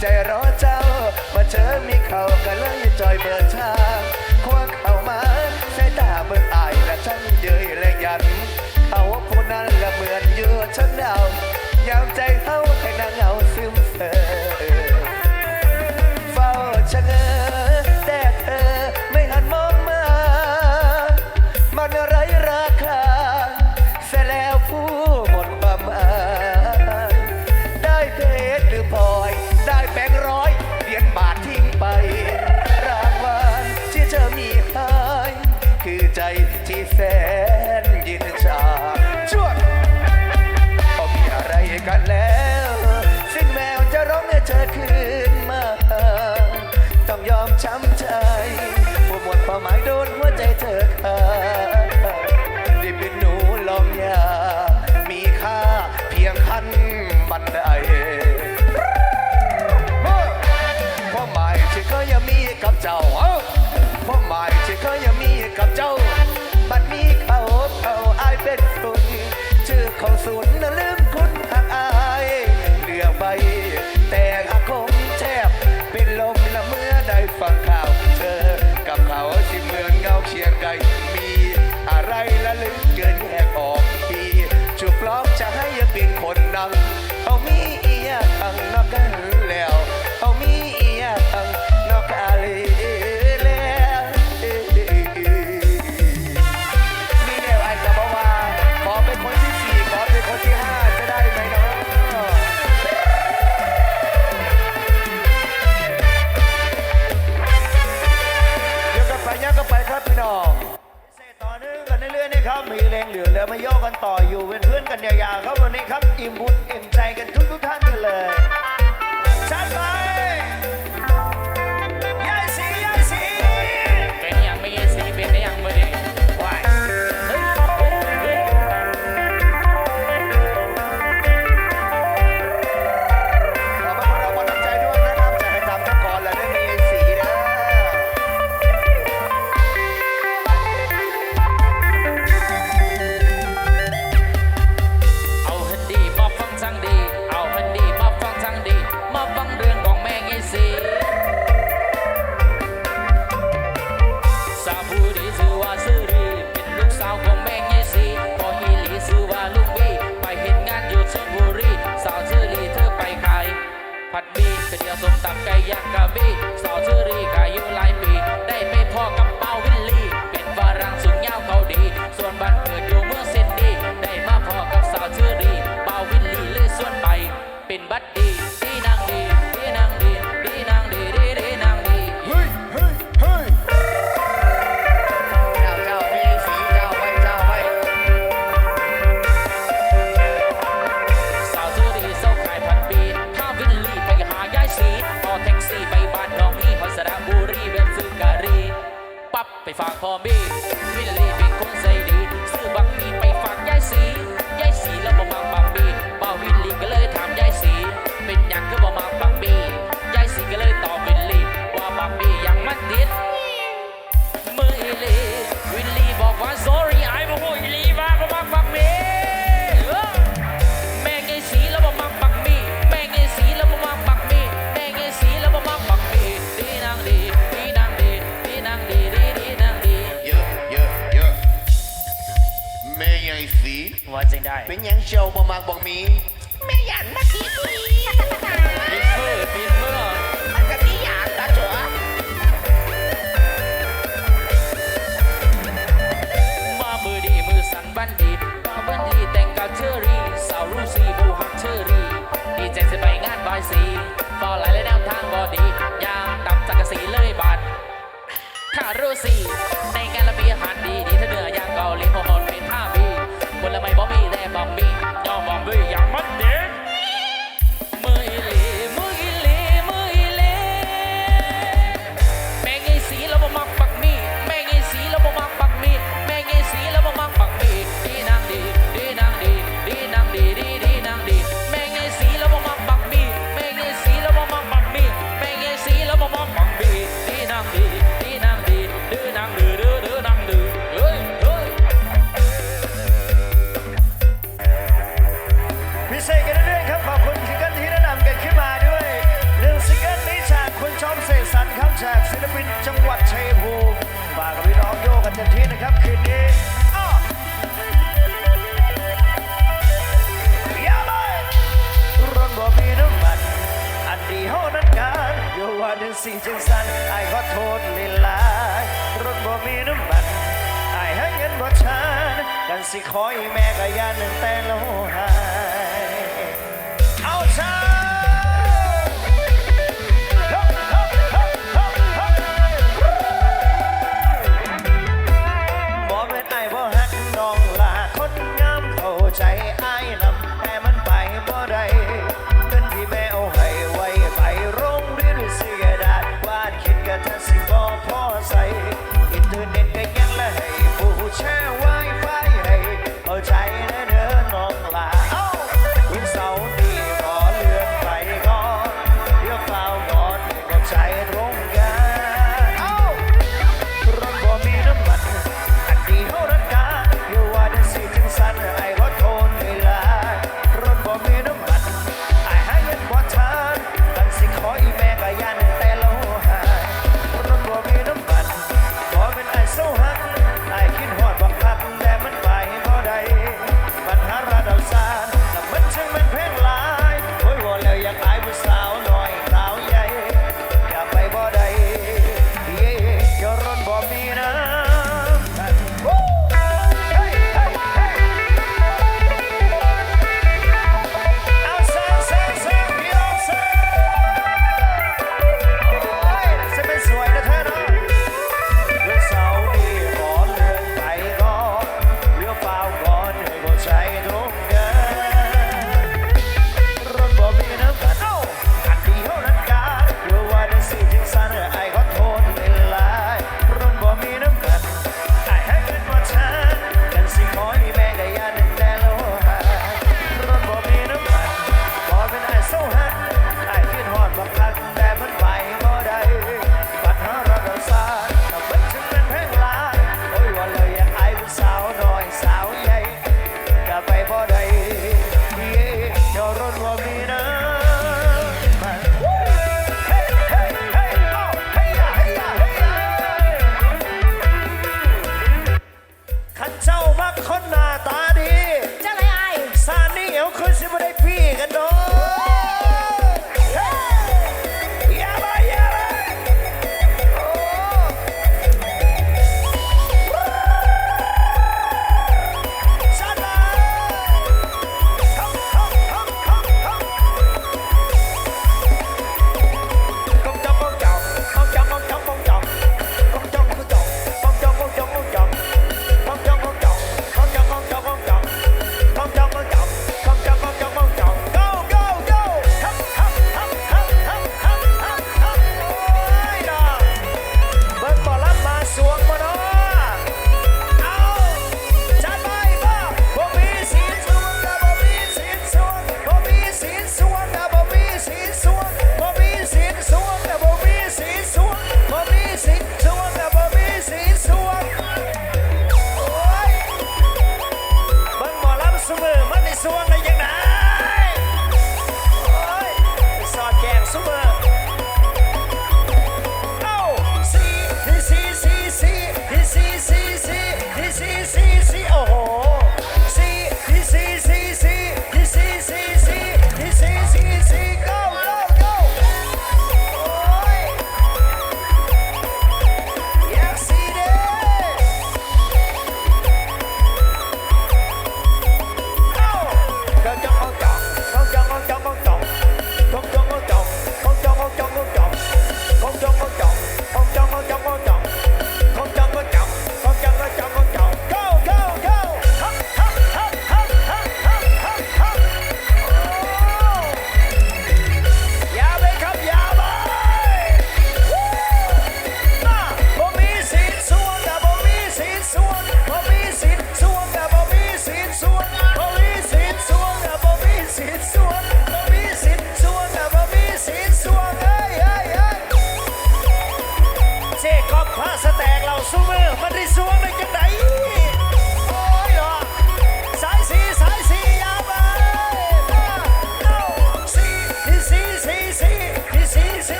ใจรอเจ้ามาเจอมีเขาก็เลยจอยเปิดทางควงเข้ามาใส่ตาเบิ่งอายและช่างเย้ยและยันเขาผู้นั้นละเหมือนเยื่อฉันเอายามใจ ได้แบงค์ร้อยเหรียญบาททิ้งไป รางวัลที่เธอมีให้คือใจที่แสน มีแรงเหลือแล้วมาโยกกันต่ออยู่เป็นเพื่อนกันยาวๆครับวันนี้ครับ อิ่มบุญอิ่มใจกันทุกทุกท่านกันเลยชัดไป สมตับไก่ย่างกะบี่สอชื่อ สีไปบ้านน้องพี่เขสระบุรีเว็บซึ่งการี ปั๊บไปฝากพ่อบี้วิลลี่ หัวจังได้ เป็นหยังเชียวบ่มากบอกมี สิคอยแม่ก็ยัาหนึ่งแต่งแลหาย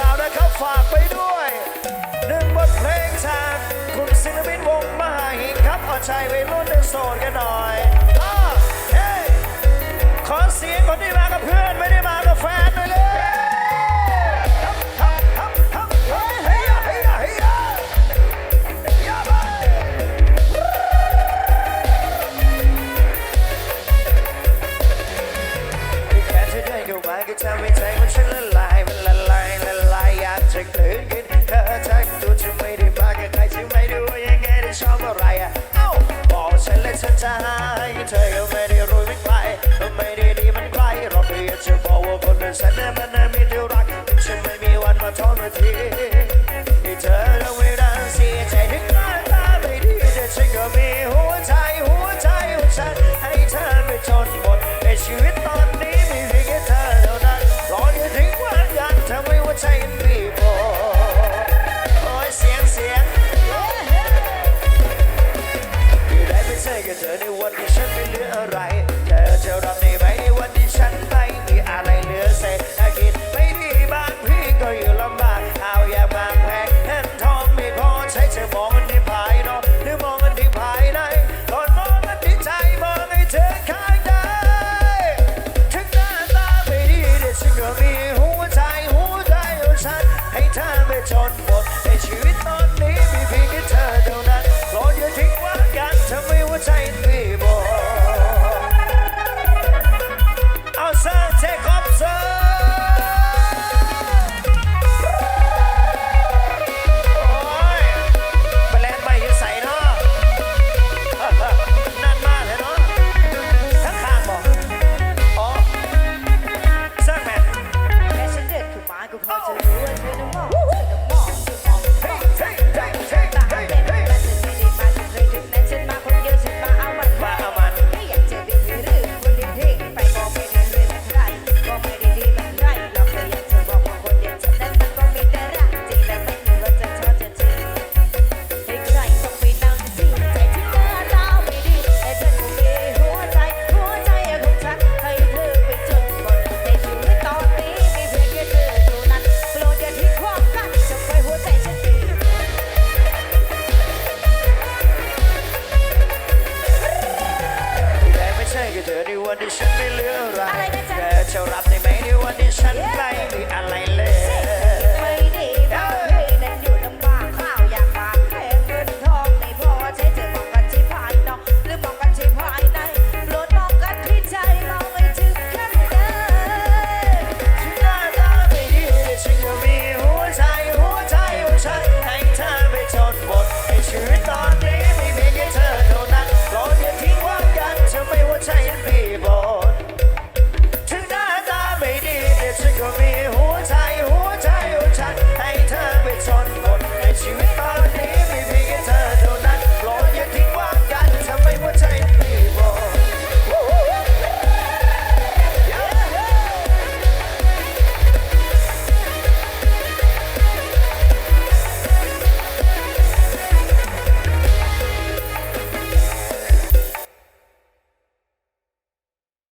สาวนะครับ ฝากไปด้วยหนึ่งบทเพลงจากคุณศิลปินวงมหาหินครับขอชาใจวัรุ่นหนึ่งโสดกันหน่อยอ้าเฮ้ขอเสียงคนที่มากับเพื่อนไม่ได้